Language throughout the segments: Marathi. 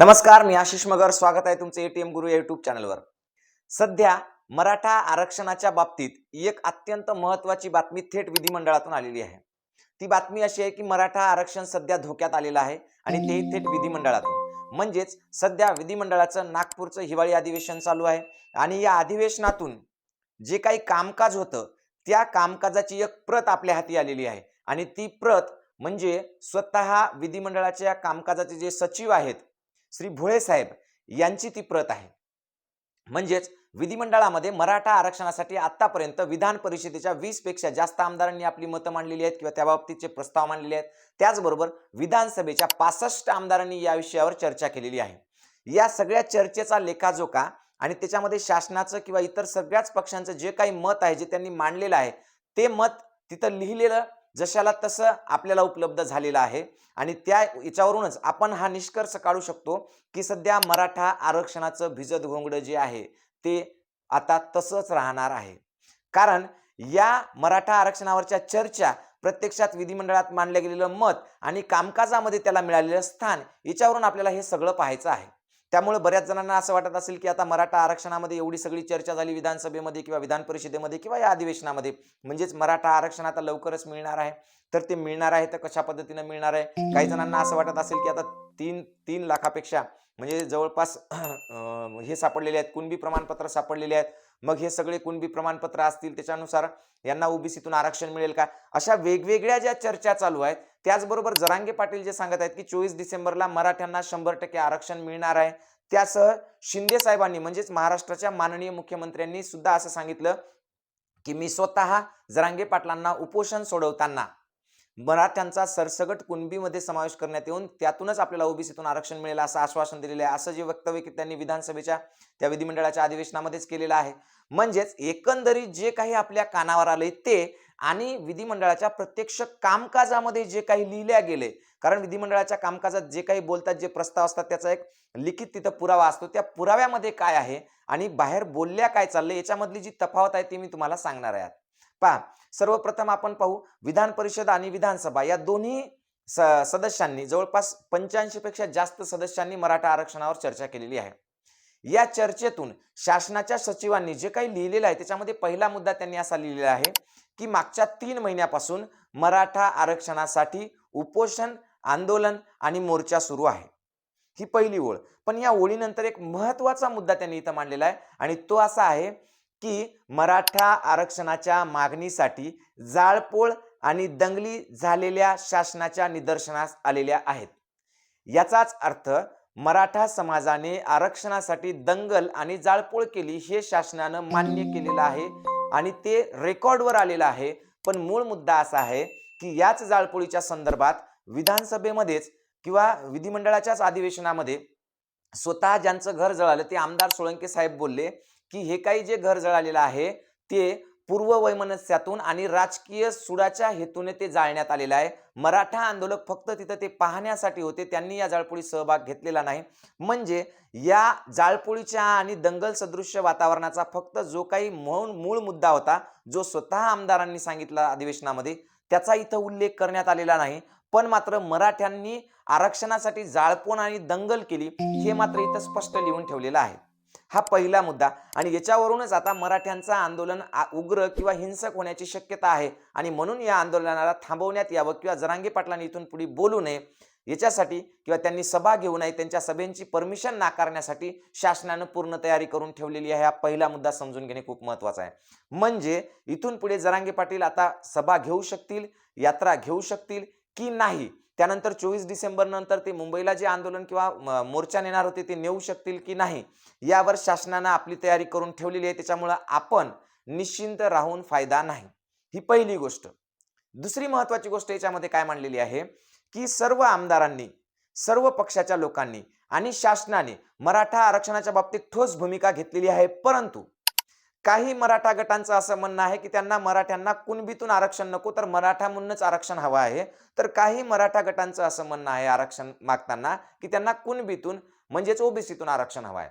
नमस्कार मी आशिष मगर. स्वागत आहे तुमचं एटीएम गुरु या युट्यूब चॅनलवर सध्या मराठा आरक्षणाच्या बाबतीत एक अत्यंत महत्वाची बातमी थेट विधिमंडळातून आलेली आहे. ती बातमी अशी आहे की मराठा आरक्षण सध्या धोक्यात आलेलं आहे आणि तेही थेट विधिमंडळातून. म्हणजेच सध्या विधिमंडळाचं नागपूरचं हिवाळी अधिवेशन चालू आहे आणि या अधिवेशनातून जे काही कामकाज होतं त्या कामकाजाची एक प्रत आपल्या हाती आलेली आहे. आणि ती प्रत म्हणजे स्वतः विधिमंडळाच्या कामकाजाचे जे सचिव आहेत श्री भुळे साहेब यांची ती प्रत आहे. म्हणजेच विधिमंडळामध्ये मराठा आरक्षणासाठी आतापर्यंत विधान परिषदेच्या वीसपेक्षा जास्त आमदारांनी आपली मतं मांडलेली आहेत किंवा त्याबाबतीतचे प्रस्ताव मांडलेले आहेत. त्याचबरोबर विधानसभेच्या पासष्ट आमदारांनी या विषयावर चर्चा केलेली आहे. या सगळ्या चर्चेचा लेखाजोखा आणि त्याच्यामध्ये शासनाचं किंवा इतर सगळ्याच पक्षांचं जे काही मत आहे जे त्यांनी मांडलेलं आहे ते मत तिथं लिहिलेलं जशाला तसं आपल्याला उपलब्ध झालेलं आहे. आणि त्या याच्यावरूनच आपण हा निष्कर्ष काढू शकतो की सध्या मराठा आरक्षणाचं भिजत घोंगडं जे आहे ते आता तसंच राहणार आहे. कारण या मराठा आरक्षणावरच्या चर्चा प्रत्यक्षात विधिमंडळात मांडलं गेलेलं मत आणि कामकाजामध्ये त्याला मिळालेलं स्थान याच्यावरून आपल्याला हे सगळं पाहायचं आहे. त्यामुळे बऱ्याच जणांना असं वाटत असेल की आता मराठा आरक्षणामध्ये एवढी सगळी चर्चा झाली विधानसभेमध्ये किंवा विधान परिषदेमध्ये किंवा या अधिवेशनामध्ये. म्हणजेच मराठा आरक्षण आता लवकरच मिळणार आहे. तर ते मिळणार आहे तर कशा पद्धतीनं मिळणार आहे? काही जणांना असं वाटत असेल की आता तीन तीन लाखापेक्षा म्हणजे जवळपास हे सापडलेले आहेत. कुणबी प्रमाणपत्र सापडलेले आहेत. मग हे सगळे कुणबी प्रमाणपत्र असतील त्याच्यानुसार यांना ओबीसीतून आरक्षण मिळेल का? अशा वेगवेगळ्या ज्या चर्चा चालू आहेत त्याचबरोबर जरांगे पाटील जे सांगत आहेत की चोवीस डिसेंबरला मराठ्यांना शंभर टक्के आरक्षण मिळणार आहे. त्यासह शिंदे साहेबांनी म्हणजेच महाराष्ट्राच्या माननीय मुख्यमंत्र्यांनी सुद्धा असं सांगितलं की मी स्वतः जरांगे पाटलांना उपोषण सोडवताना मराठ्यांचा सरसगट कुणबीमध्ये समावेश करण्यात येऊन त्यातूनच आपल्याला ओबीसीतून आरक्षण मिळेल असं आश्वासन दिलेलं आहे. असं जे वक्तव्य की त्यांनी विधानसभेच्या त्या विधिमंडळाच्या अधिवेशनामध्येच केलेलं आहे. म्हणजेच एकंदरीत जे काही आपल्या कानावर आलंय ते आणि विधिमंडळाच्या प्रत्यक्ष कामकाजामध्ये जे काही लिहिल्या गेले कारण विधिमंडळाच्या कामकाजात जे काही बोलतात जे प्रस्ताव असतात त्याचा एक लिखित तिथं पुरावा असतो. त्या पुराव्यामध्ये काय आहे आणि बाहेर बोलल्या काय चाललंय याच्यामधली जी तफावत आहे ती मी तुम्हाला सांगणार आहे पहा सर्वप्रथम आपण पाहू विधान परिषद आणि विधानसभा या दोन्ही स सदस्यांनी जवळपास पंच्याऐंशी पेक्षा जास्त सदस्यांनी मराठा आरक्षणावर चर्चा केलेली आहे. या चर्चेतून शासनाच्या सचिवांनी जे काही लिहिलेलं आहे त्याच्यामध्ये पहिला मुद्दा त्यांनी असा लिहिलेला आहे की मागच्या तीन महिन्यापासून मराठा आरक्षणासाठी उपोषण आंदोलन आणि मोर्चा सुरू आहे. ही पहिली ओळ. पण या ओळीनंतर एक महत्त्वाचा मुद्दा त्यांनी इथं मांडलेला आहे आणि तो असा आहे की मराठा आरक्षणाच्या मागणीसाठी जाळपोळ आणि दंगली झालेल्या शासनाच्या निदर्शनास आलेल्या आहेत. याचाच अर्थ मराठा समाजाने आरक्षणासाठी दंगल आणि जाळपोळ केली हे शासनानं मान्य केलेलं आहे आणि ते रेकॉर्डवर आलेलं आहे. पण मूळ मुद्दा असा आहे की याच जाळपोळीच्या संदर्भात विधानसभेमध्येच किंवा विधिमंडळाच्याच अधिवेशनामध्ये स्वतः ज्यांचं घर जळालं ते आमदार सोळंके साहेब बोलले की हे काही जे घर जळालेलं आहे ते पूर्व वैमनस्यातून आणि राजकीय सुडाच्या हेतूने ते जाळण्यात आलेलं आहे. मराठा आंदोलक फक्त तिथं ते पाहण्यासाठी होते. त्यांनी या जाळपोळीत सहभाग घेतलेला नाही. म्हणजे या जाळपोळीच्या आणि दंगल सदृश्य वातावरणाचा फक्त जो काही मूळ मूळ मुद्दा होता जो स्वतः आमदारांनी सांगितला अधिवेशनामध्ये त्याचा इथं उल्लेख करण्यात आलेला नाही. पण मात्र मराठ्यांनी आरक्षणासाठी जाळपोण आणि दंगल केली हे मात्र इथं स्पष्ट लिहून ठेवलेलं आहे. हा पहिला मुद्दा. आणि याच्यावरूनच आता मराठ्यांचं आंदोलन उग्र किंवा हिंसक होण्याची शक्यता आहे. आणि म्हणून या आंदोलनाला थांबवण्यात यावं किंवा जरांगे पाटलांनी इथून पुढे बोलू नये. याच्यासाठी किंवा त्यांनी सभा घेऊ नये त्यांच्या सभेची परमिशन नाकारण्यासाठी शासनानं पूर्ण तयारी करून ठेवलेली आहे. हा पहिला मुद्दा समजून घेणे खूप महत्त्वाचा आहे. म्हणजे इथून पुढे जरांगे पाटील आता सभा घेऊ शकतील यात्रा घेऊ शकतील की नाही? त्यानंतर चोवीस डिसेंबर नंतर ते मुंबईला जे आंदोलन किंवा मोर्चा नेणार होते ते नेऊ शकतील की नाही यावर शासनानं आपली तयारी करून ठेवलेली आहे. त्याच्यामुळं आपण निश्चिंत राहून फायदा नाही. ही पहिली गोष्ट. दुसरी महत्वाची गोष्ट याच्यामध्ये काय मांडलेली आहे की सर्व आमदारांनी सर्व पक्षाच्या लोकांनी आणि शासनाने मराठा आरक्षणाच्या बाबतीत ठोस भूमिका घेतलेली आहे. परंतु काही मराठा गटांचं असं म्हणणं आहे की त्यांना मराठ्यांना कुणबीतून आरक्षण नको तर मराठा म्हणूनच आरक्षण हवं आहे. तर काही मराठा गटांचं असं म्हणणं आहे आरक्षण मागताना की त्यांना कुणबीतून म्हणजेच ओबीसीतून आरक्षण हवं आहे.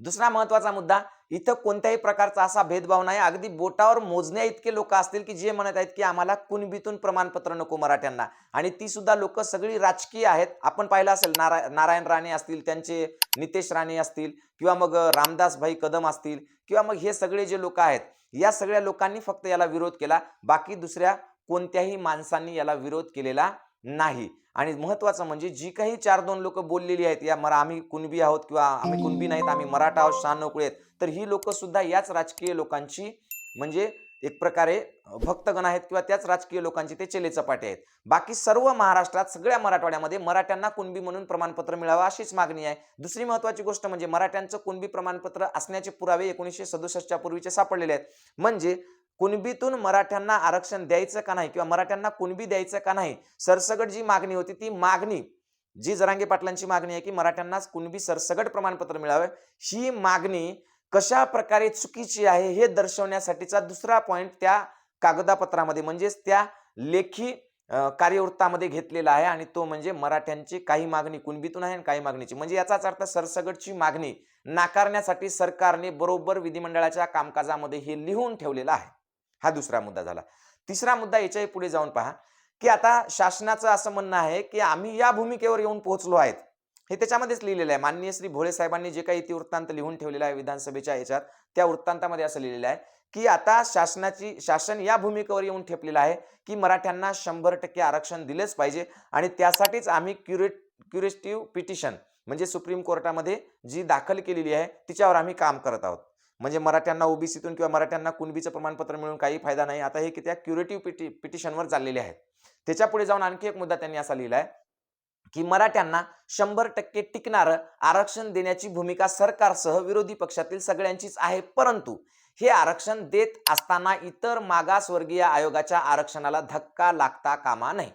दुसरा महत्त्वाचा मुद्दा इथं कोणत्याही प्रकारचा असा भेदभाव नाही. अगदी बोटावर मोजण्या इतके लोक असतील की जे म्हणत आहेत की आम्हाला कुणबीतून प्रमाणपत्र नको मराठ्यांना. आणि ती सुद्धा लोक सगळी राजकीय आहेत. आपण पाहिलं असेल नारा नारायण राणे असतील त्यांचे नितेश राणे असतील किंवा मग रामदास भाई कदम असतील किंवा मग हे सगळे जे लोक आहेत या सगळ्या लोकांनी फक्त याला विरोध केला. बाकी दुसऱ्या कोणत्याही माणसांनी याला विरोध केलेला नाही. आणि महत्वाचं म्हणजे जी काही चार दोन लोक बोललेली आहेत या मरा आम्ही कुणबी आहोत किंवा आम्ही कुणबी नाहीत आम्ही मराठा आहोत शान आहेत तर ही लोक सुद्धा याच राजकीय लोकांची म्हणजे एक प्रकारे भक्तगण आहेत किंवा त्याच राजकीय लोकांचे ते चेले चपाटे आहेत. बाकी सर्व महाराष्ट्रात सगळ्या मराठवाड्यामध्ये मराठ्यांना कुणबी म्हणून प्रमाणपत्र मिळावं अशीच मागणी आहे. दुसरी महत्वाची गोष्ट म्हणजे मराठ्यांचं कुणबी प्रमाणपत्र असण्याचे पुरावे एकोणीसशे सदुसष्टच्या पूर्वीचे सापडलेले आहेत. म्हणजे कुणबीतून मराठ्यांना आरक्षण द्यायचं का नाही किंवा मराठ्यांना कुणबी द्यायचं का नाही सरसगट जी मागणी होती ती मागणी जी जरांगे पाटलांची मागणी आहे की मराठ्यांना कुणबी सरसगट प्रमाणपत्र मिळावं ही मागणी कशा प्रकारे चुकीची आहे हे दर्शवण्यासाठीचा दुसरा पॉईंट त्या कागदापत्रामध्ये म्हणजेच त्या लेखी कार्यवृत्तामध्ये घेतलेला आहे आणि तो म्हणजे मराठ्यांची काही मागणी कुणबीतून आहे आणि काही मागणीची. म्हणजे याचाच अर्थ सरसगटची मागणी नाकारण्यासाठी सरकारने बरोबर विधिमंडळाच्या कामकाजामध्ये हे लिहून ठेवलेलं आहे. हा दुसरा मुद्दा झाला. तिसरा मुद्दा याच्याही पुढे जाऊन पहा की आता शासनाचं असं म्हणणं आहे की आम्ही या भूमिकेवर येऊन पोहोचलो आहेत. हे त्याच्यामध्येच लिहिलेलं आहे. माननीय श्री भोळे साहेबांनी जे काही इतिवृत्तांत लिहून ठेवलेला आहे विधानसभेच्या याच्यात त्या वृत्तांतामध्ये असं लिहिलेलं आहे की आता शासनाची शासन या भूमिकेवर येऊन ठेपलेलं आहे की मराठ्यांना शंभर टक्के आरक्षण दिलेच पाहिजे आणि त्यासाठीच आम्ही क्युरेट क्युरेटिव्ह पिटिशन म्हणजे सुप्रीम कोर्टामध्ये जी दाखल केलेली आहे तिच्यावर आम्ही काम करत आहोत. म्हणजे मराठ्यांना ओबीसीतून किंवा मराठ्यांना कुणबीचं प्रमाणपत्र मिळून काही फायदा नाही. आता हे की त्या क्युरेटिव्ह पिटी पिटिशनवर चाललेले आहेत. त्याच्या पुढे जाऊन आणखी एक मुद्दा त्यांनी असा लिहिला आहे की मराठ्यांना शंभर टक्के टिकणारं आरक्षण देण्याची भूमिका सरकारसह विरोधी पक्षातील सगळ्यांचीच आहे. परंतु हे आरक्षण देत असताना इतर मागासवर्गीय आयोगाच्या आरक्षणाला धक्का लागता कामा नये.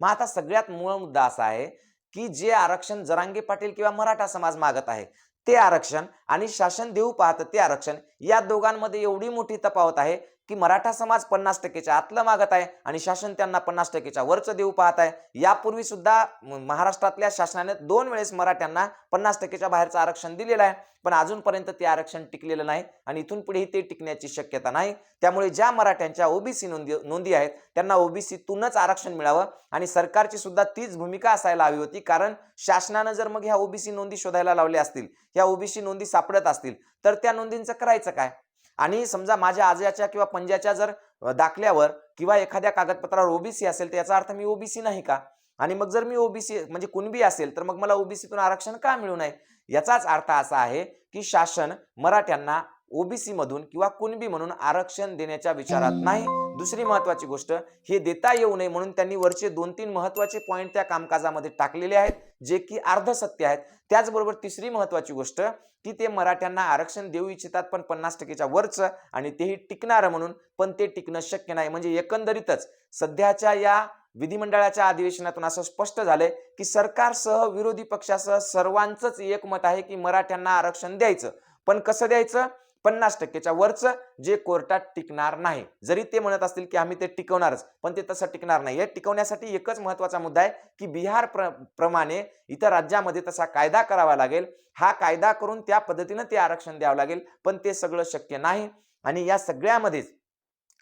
मग आता सगळ्यात मूळ मुद्दा असा आहे की जे आरक्षण जरांगे पाटील किंवा मराठा समाज मागत आहे ते आरक्षण आणि शासन देऊ पाहतं ते आरक्षण या दोघांमध्ये एवढी मोठी तफावत आहे की मराठा समाज पन्नास टक्केच्या आतलं मागत आहे आणि शासन त्यांना पन्नास टक्केच्या वरचं देऊ पाहत आहे. यापूर्वी सुद्धा महाराष्ट्रातल्या शासनाने दोन वेळेस मराठ्यांना पन्नास टक्केच्या बाहेरचं आरक्षण दिलेलं आहे. पण अजूनपर्यंत ते आरक्षण टिकलेलं नाही आणि इथून पुढेही ते टिकण्याची शक्यता नाही. त्यामुळे ज्या मराठ्यांच्या ओबीसी नोंदी नोंदी आहेत त्यांना ओबीसीतूनच आरक्षण मिळावं आणि सरकारची सुद्धा तीच भूमिका असायला हवी होती. कारण शासनानं जर मग ह्या ओबीसी नोंदी शोधायला लावल्या असतील ह्या ओबीसी नोंदी सापडत असतील तर त्या नोंदींचं करायचं काय? आणि समजा माझ्या आजयाच्या किंवा पंजाच्या जर दाखल्यावर किंवा एखाद्या कागदपत्रावर ओबीसी असेल तर याचा अर्थ मी ओबीसी नाही का? आणि मग जर मी ओबीसी म्हणजे कुणबी असेल तर मग मला ओबीसीतून आरक्षण का मिळू नये? याचाच अर्थ असा आहे की शासन मराठ्यांना ओबीसी मधून किंवा कुणबी म्हणून आरक्षण देण्याच्या विचारात नाही. दुसरी महत्वाची गोष्ट हे देता येऊ नये म्हणून त्यांनी वरचे दोन तीन महत्त्वाचे पॉईंट त्या कामकाजामध्ये टाकलेले आहेत जे की अर्धसत्य आहेत. त्याचबरोबर तिसरी महत्वाची गोष्ट की ते मराठ्यांना आरक्षण देऊ इच्छितात पण पन्नास टक्केच्या वरचं आणि तेही टिकणारं म्हणून पण ते टिकणं शक्य नाही. म्हणजे एकंदरीतच सध्याच्या या विधिमंडळाच्या अधिवेशनातून असं स्पष्ट झालंय की सरकारसह विरोधी पक्षासह सर्वांचंच एकमत आहे की मराठ्यांना आरक्षण द्यायचं. पण कसं द्यायचं? पन्नास टक्केच्या वरचं जे कोर्टात टिकणार नाही. जरी ते म्हणत असतील की आम्ही ते टिकवणारच पण ते तसं टिकणार नाही. हे टिकवण्यासाठी एकच महत्त्वाचा मुद्दा आहे की बिहार प्र प्रमाणे इतर राज्यामध्ये तसा कायदा करावा लागेल. हा कायदा करून त्या पद्धतीनं ते आरक्षण द्यावं लागेल पण ते सगळं शक्य नाही. आणि या सगळ्यामध्येच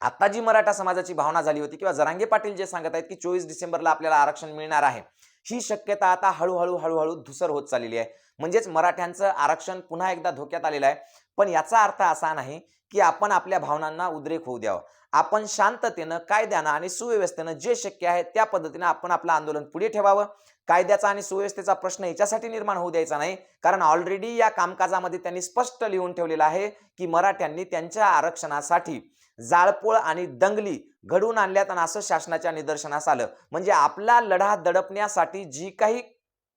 आता जी मराठा समाजाची भावना झाली होती किंवा जरांगे पाटील जे सांगत आहेत की चोवीस डिसेंबरला आपल्याला आरक्षण मिळणार आहे ही शक्यता आता हळूहळू हळूहळू धुसर होत चाललेली आहे. म्हणजेच मराठ्यांचं आरक्षण पुन्हा एकदा धोक्यात आलेलं आहे. पण याचा अर्थ असा नाही की आपण आपल्या भावनांना उद्रेक होऊ द्यावं. आपण शांततेनं कायद्यानं आणि सुव्यवस्थेनं जे शक्य आहे त्या पद्धतीनं आपण आपलं आंदोलन पुढे ठेवावं. कायद्याचा आणि सुव्यवस्थेचा प्रश्न याच्यासाठी निर्माण होऊ द्यायचा नाही. कारण ऑलरेडी या कामकाजामध्ये त्यांनी स्पष्ट लिहून ठेवलेलं आहे की मराठ्यांनी त्यांच्या आरक्षणासाठी जाळपोळ आणि दंगली घडवून आणल्यात आणि असं शासनाच्या निदर्शनास आलं. म्हणजे आपला लढा दडपण्यासाठी जी काही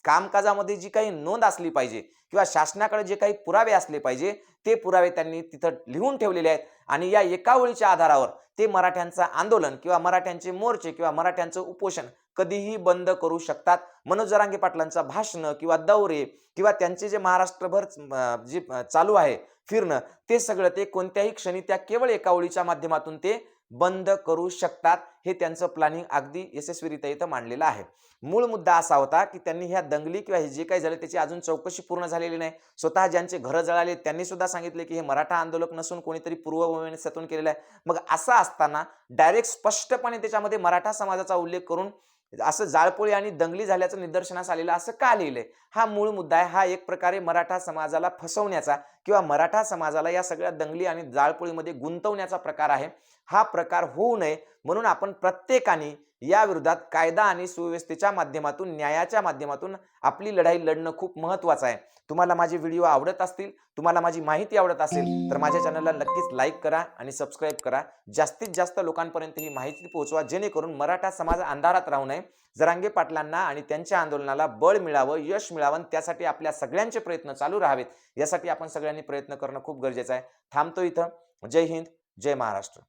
कामकाजामध्ये जी काही नोंद असली पाहिजे किंवा शासनाकडे जे काही पुरावे असले पाहिजे ते पुरावे त्यांनी तिथं लिहून ठेवलेले आहेत. आणि या एका ओळीच्या आधारावर ते मराठ्यांचं आंदोलन किंवा मराठ्यांचे मोर्चे किंवा मराठ्यांचं उपोषण कधीही बंद करू शकतात. मनोज जरांगे पाटलांचं भाषणं किंवा दौरे किंवा त्यांचे जे महाराष्ट्रभर जे चालू आहे फिरणं ते सगळं ते कोणत्याही क्षणी त्या केवळ एका ओळीच्या माध्यमातून ते बंद करू शकतात हे त्यांचं प्लॅनिंग अगदी यशस्वीरित्या इथं मांडलेलं आहे. मूळ मुद्दा असा होता की त्यांनी ह्या दंगली किंवा हे जे काही झालं त्याची अजून चौकशी पूर्ण झालेली नाही. स्वतः ज्यांचे घरं जळाले त्यांनी सुद्धा सांगितले की हे मराठा आंदोलक नसून कोणीतरी पूर्वभूमीतून केलेलं आहे. मग असं असताना डायरेक्ट स्पष्टपणे त्याच्यामध्ये मराठा समाजाचा उल्लेख करून असं जाळपोळी आणि दंगली झाल्याचं निदर्शनास आलेलं असं का लिहिलंय? हा मूळ मुद्दा आहे. हा एक प्रकारे मराठा समाजाला फसवण्याचा किंवा मराठा समाजाला या सगळ्या दंगली आणि जाळपोळीमध्ये गुंतवण्याचा प्रकार आहे. हा प्रकार होऊ नये म्हणून आपण प्रत्येकाने या विरोधात कायदा आणि सुव्यवस्थेच्या माध्यमातून न्यायाच्या माध्यमातून आपली लढाई लढणं खूप महत्वाचं आहे. तुम्हाला माझे व्हिडिओ आवडत असतील तुम्हाला माझी माहिती आवडत असेल तर माझ्या चॅनलला नक्कीच लाईक करा आणि सबस्क्राईब करा. जास्तीत जास्त लोकांपर्यंत ही माहिती पोहोचवा जेणेकरून मराठा समाज अंधारात राहू नये. जरांगे पाटलांना आणि त्यांच्या आंदोलनाला बळ मिळावं यश मिळावं त्यासाठी आपल्या सगळ्यांचे प्रयत्न चालू राहावेत. यासाठी आपण सगळ्यांनी प्रयत्न करणं खूप गरजेचं आहे. थांबतो इथं. जय हिंद जय महाराष्ट्र.